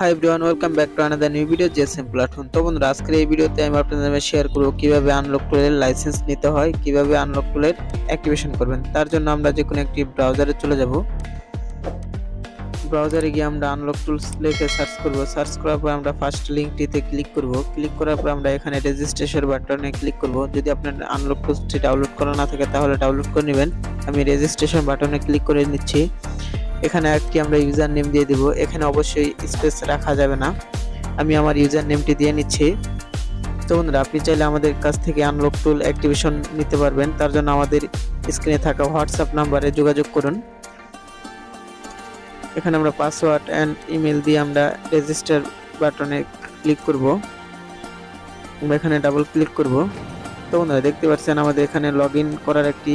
Hi everyone welcome back to another new video জেসএম platform তো বন্ধুরা, আজকের এই ভিডিওতে আমি আপনাদের শেয়ার করব কীভাবে আনলক টুলের লাইসেন্স নিতে হয়, কীভাবে আনলক টুলের অ্যাক্টিভেশন করবেন। তার জন্য আমরা যে কোনো একটি ব্রাউজারে চলে যাব। ব্রাউজারে গিয়ে আমরা আনলক টুলস লিখে সার্চ করব। সার্চ করার পর আমরা ফার্স্ট লিঙ্কটিতে ক্লিক করব। ক্লিক করার পর আমরা এখানে রেজিস্ট্রেশন বাটনে ক্লিক করব। যদি আপনার আনলক টুলসটি ডাউনলোড করা না থাকে, তাহলে ডাউনলোড করে নেবেন। আমি রেজিস্ট্রেশন বাটনে ক্লিক করে নিচ্ছি। এখানে একটি আমরা ইউজার নেম দিয়ে দিব। এখানে অবশ্যই স্পেস রাখা যাবে না। আমি আমার ইউজার নেমটি দিয়ে নিচ্ছি। তো বন্ধুরা, আপনি চাইলে আমাদের কাছ থেকে আনলক টুল অ্যাক্টিভেশন নিতে পারবেন। তার জন্য আমাদের স্ক্রিনে থাকা হোয়াটসঅ্যাপ নাম্বারে যোগাযোগ করুন। এখানে আমরা পাসওয়ার্ড অ্যান্ড ইমেল দিয়ে আমরা রেজিস্টার বাটনে ক্লিক করব। এখানে ডাবল ক্লিক করব। তো বন্ধুরা, দেখতে পাচ্ছেন আমাদের এখানে লগ করার একটি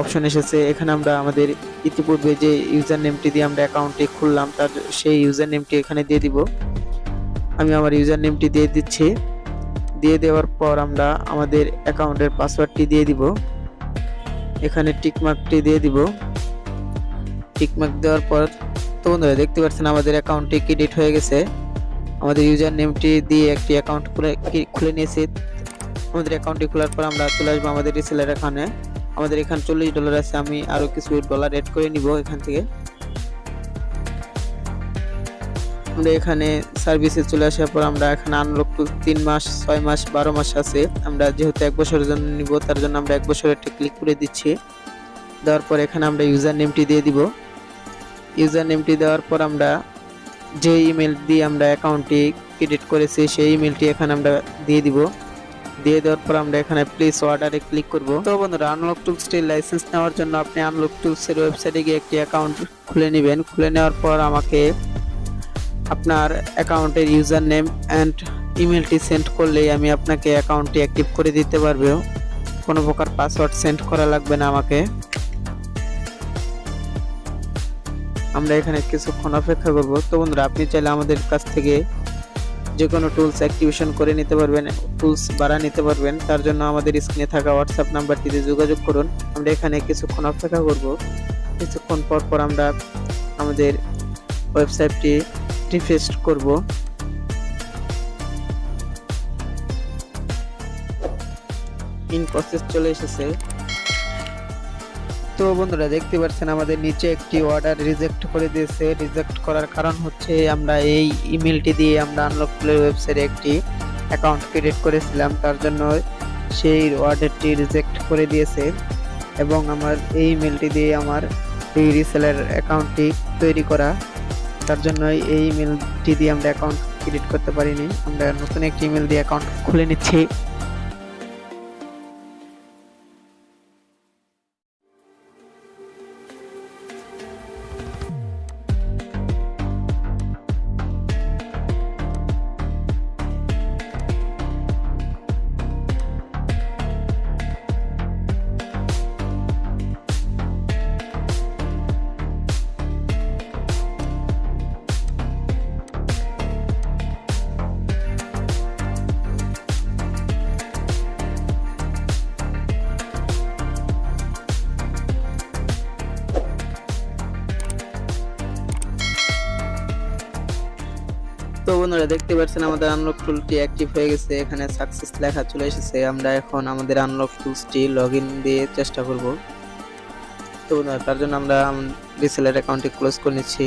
অপশন এসেছে। এখানে আমরা আমাদের ইতিপূর্বে যে ইউজার নেমটি দিয়ে আমরা অ্যাকাউন্টটি খুললাম, তার সেই ইউজার নেমটি এখানে দিয়ে দিব। আমি আমার ইউজার নেমটি দিয়ে দিচ্ছি। দিয়ে দেওয়ার পর আমরা আমাদের অ্যাকাউন্টের পাসওয়ার্ডটি দিয়ে দিব। এখানে টিকমার্কটি দিয়ে দিব। টিকমার্ক দেওয়ার পর তো বন্ধুরা, দেখতে পাচ্ছেন আমাদের অ্যাকাউন্টটি ক্রেডিট হয়ে গেছে? আমাদের ইউজার নেমটি দিয়ে একটি অ্যাকাউন্ট খুলে খুলে নিয়েছি। আমাদের অ্যাকাউন্টটি খোলার পর আমরা চলে আসব আমাদের রিসেলার এখানে আমাদের এখানে চল্লিশ ডলার আছে, আমি আরও কিছু ডলার এড করে নিব এখান থেকে। আমরা এখানে সার্ভিসে চলে আসার পর আমরা এখানে আনলক তিন মাস, ছয় মাস, বারো মাস আছে। আমরা যেহেতু এক বছরের জন্য নিব, তার জন্য আমরা এক বছরের একটা ক্লিক করে দিচ্ছি। দেওয়ার পর এখানে আমরা ইউজার নেমটি দিয়ে দিব। ইউজার নেমটি দেওয়ার পর আমরা যে ইমেল দিয়ে আমরা অ্যাকাউন্টটি ক্রেডিট করেছি, সেই ইমেলটি এখানে আমরা দিয়ে দিব। দিয়ে দেওয়ার পর আমরা এখানে প্লিজ অর্ডারে ক্লিক করব। তো বন্ধুরা আনলক টুলসটির লাইসেন্স নেওয়ার জন্য আপনি আনলক টুলসের ওয়েবসাইটে গিয়ে একটি অ্যাকাউন্ট খুলে নেবেন। খুলে নেওয়ার পর আমাকে আপনার অ্যাকাউন্টের ইউজার নেম অ্যান্ড ইমেলটি সেন্ড করলেই আমি আপনাকে অ্যাকাউন্টটি অ্যাক্টিভ করে দিতে পারব। কোনো প্রকার পাসওয়ার্ড সেন্ড করা লাগবে না আমাকে। আমরা এখানে কিছুক্ষণ অপেক্ষা করব। তো বন্ধুরা, আপনি চাইলে আমাদের কাছ থেকে যে কোনো টুলস অ্যাক্টিভেশন করে নিতে পারবেন টুলস বাড়া নিতে পারবেন। তার জন্য আমাদের স্ক্রিনে থাকা হোয়াটসঅ্যাপ নাম্বারটিতে যোগাযোগ করুন। আমরা এখানে কিছুক্ষণ অপেক্ষা করব। কিছুক্ষণ পর পর আমরা আমাদের ওয়েবসাইটটি রিফ্রেশ করব। ইন প্রসেস চলে এসেছে। তো বন্ধুরা দেখতে পাচ্ছেন আমাদের নিচে একটি অর্ডার রিজেক্ট করে দিয়েছে। রিজেক্ট করার কারণ হচ্ছে আমরা এই ইমেলটি দিয়ে আমরা আনলক প্লে ওয়েবসাইটে একটি অ্যাকাউন্ট ক্রিয়েট করেছিলাম। তার জন্য সেই অর্ডারটি রিজেক্ট করে দিয়েছে এবং আমার এই ইমেলটি দিয়ে আমার এই রিসেলার অ্যাকাউন্টটি তৈরি করা। তার জন্য এই ইমেলটি দিয়ে আমরা অ্যাকাউন্ট ক্রিয়েট করতে পারিনি। আমরা নতুন একটি ইমেল দিয়ে অ্যাকাউন্ট খুলে নিচ্ছি। তো বন্ধুরা, দেখতে পাচ্ছেন আমাদের আনলক টুলটি অ্যাক্টিভ হয়ে গেছে। এখানে সাকসেস লেখা চলে এসেছে। আমরা এখন আমাদের আনলক টুলসটি লগ দিয়ে চেষ্টা করব। তো বন্ধুরা, তার জন্য আমরা রিসেলার অ্যাকাউন্টটি ক্লোজ করে নিচ্ছি।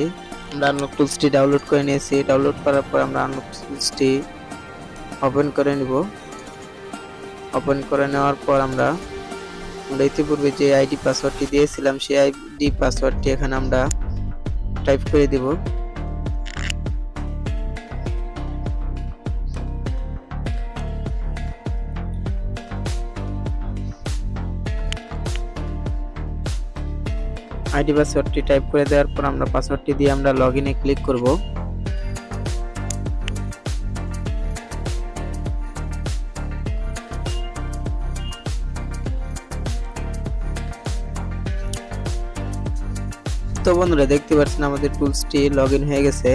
আমরা আনলক টুলসটি ডাউনলোড করে নিয়েছি। ডাউনলোড করার পর আমরা আনলক টুলসটি ওপেন করে নিব। ওপেন করে নেওয়ার পর আমরা আমরা ইতিপূর্বে যে আইডি পাসওয়ার্ডটি দিয়েছিলাম, সেই আইডি পাসওয়ার্ডটি এখানে আমরা টাইপ করে দিব। আইডি পাসওয়ার্ডটি টাইপ করে দেওয়ার পর আমরা পাসওয়ার্ডটি দিয়ে আমরা লগ ইনে ক্লিক করব। তো বন্ধুরা, দেখতে পাচ্ছেন আমাদের টুলসটি লগ হয়ে গেছে।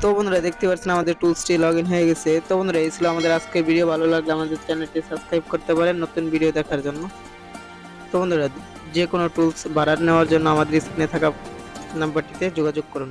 তো বন্ধুরা, দেখতে পাচ্ছেন আমাদের টুলসটি লগ হয়ে গেছে। তো বন্ধুরা, এই ছিল আমাদের আজকের ভিডিও। ভালো লাগলে আমাদের চ্যানেলটি সাবস্ক্রাইব করতে পারেন নতুন ভিডিও দেখার জন্য। বন্ধুরা যে কোনো টুলস ভাড়া নেওয়ার জন্য আমাদের স্ক্রিনে থাকা নাম্বারটিতে যোগাযোগ করুন।